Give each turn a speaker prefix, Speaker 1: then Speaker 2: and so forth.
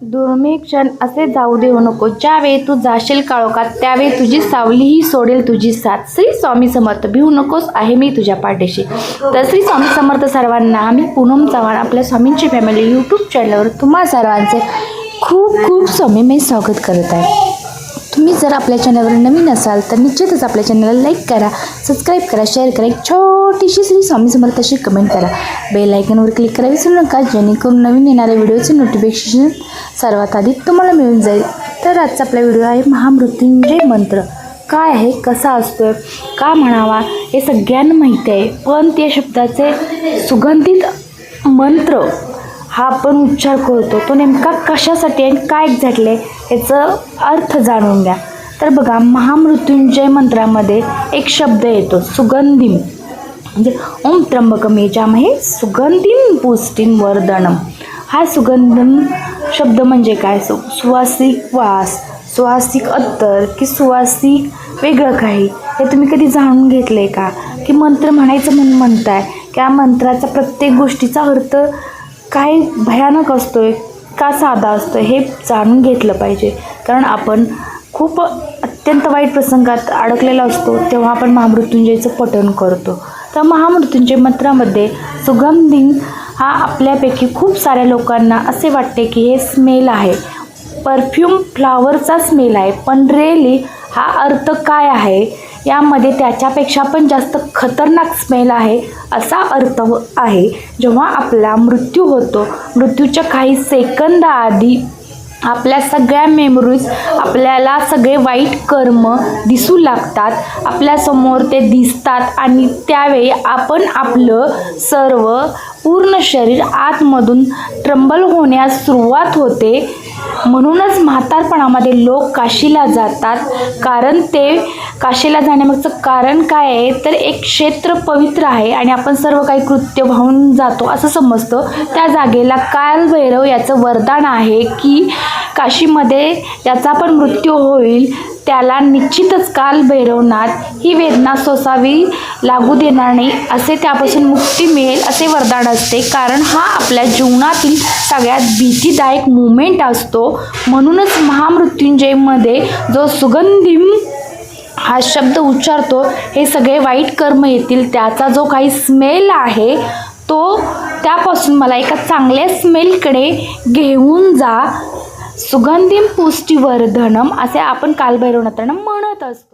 Speaker 1: दुर्मिळ क्षण असे जाऊ देऊ नको. ज्यावेळी तू जाशील काळोखात त्यावेळी तुझी सावलीही सोडेल तुझी साथ. श्री स्वामी समर्थ भिवू नकोस आहे मी तुझ्या पाठीशी. तर श्री स्वामी समर्थ सर्वांना आम्ही पूनम चव्हाण आपल्या स्वामींची फॅमिली यूट्यूब चॅनलवर तुम्हा सर्वांचे खूप खूप स्वामीमय स्वागत करत आहे. तुम्ही जर आपल्या चॅनलवर नवीन असाल तर निश्चितच आपल्या चॅनलला लाईक करा सबस्क्राईब करा शेअर करा. एक छोटीशी श्री स्वामी समर्थ अशी कमेंट करा. बेल आयकनवर क्लिक करा विसरू नका जेणेकरून नवीन येणाऱ्या व्हिडिओचे नोटिफिकेशन सर्वात आधी तुम्हाला मिळून जाईल. तर आजचा आपला व्हिडिओ आहे महामृत्युंजय मंत्र. काय आहे? कसा असतोय? का म्हणावा? हे सगळ्यांना माहिती आहे. पण त्या शब्दाचे सुगंधित मंत्र हा आपण उच्चार करतो. तो नेमका कशासाठी आणि काय एक्झॅक्टली याचं अर्थ जाणून घ्या. तर बघा महामृत्युंजय मंत्रामध्ये एक शब्द येतो सुगंधिम. म्हणजे ओम त्र्यंबकम याच्यामध्ये सुगंधीन पुष्टीन वर्धनम. हा सुगंधन शब्द म्हणजे काय? सु सुवासिक वास सुवासिक अत्तर की सुवासिक वेगळं काही? हे तुम्ही कधी जाणून घेतलं आहे का? की मंत्र म्हणायचं म्हणून म्हणताय त्या मंत्राचा प्रत्येक गोष्टीचा अर्थ काय भयानक असतो आहे का साधा असतो हे जाणून घेतलं पाहिजे. कारण आपण खूप अत्यंत वाईट प्रसंगात अडकलेला असतो तेव्हा आपण महामृत्युंजयचं पठण करतो. तर महामृत्युंजय मंत्रामध्ये सुगंधिंग हा आपल्यापैकी खूप साऱ्या लोकांना असे वाटते की हे स्मेल आहे. परफ्यूम फ्लावरचा स्मेल आहे. पण रेली हा अर्थ काय आहे? यामध्ये त्याच्यापेक्षा पण जास्त खतरनाक स्मेल आहे असा अर्थ हो- आहे. जेव्हा आपला मृत्यू होतो मृत्यूच्या काही सेकंद आधी आपल्या सगळ्या मेमरीज आपल्याला सगळे वाईट कर्म दिसू लागतात. आपल्यासमोर ते दिसतात आणि त्यावेळी आपण आपलं सर्व पूर्ण शरीर आतमधून ट्रंबल होण्यास सुरुवात होते. म्हणूनच म्हातारपणामध्ये लोक काशीला जातात. कारण ते काशीला जाण्यामागचं कारण काय आहे? तर एक क्षेत्र पवित्र आहे आणि आपण सर्व काही कृत्य वाहून जातो असं समजतं. त्या जागेला कालभैरव याचं वरदान आहे की काशीमध्ये याचा पण मृत्यू होईल. त्याला निश्चितच काल भैरवनाथ ही वेदना सोसावी लागू देणार नाही असे त्यापासून मुक्ती मिळेल असे वरदान असते. कारण हा आपल्या जीवनातील सगळ्यात भीतीदायक मुमेंट असतो. म्हणूनच महामृत्युंजयमध्ये जो सुगंधी हा शब्द उच्चारतो हे सगळे वाईट कर्म येतील. त्याचा जो काही स्मेल आहे तो त्यापासून मला एका चांगल्या स्मेलकडे घेऊन जा. सुगंधिम पुष्टीवर्धनम असे आपण कालभैरवनाथांना म्हणत असतो.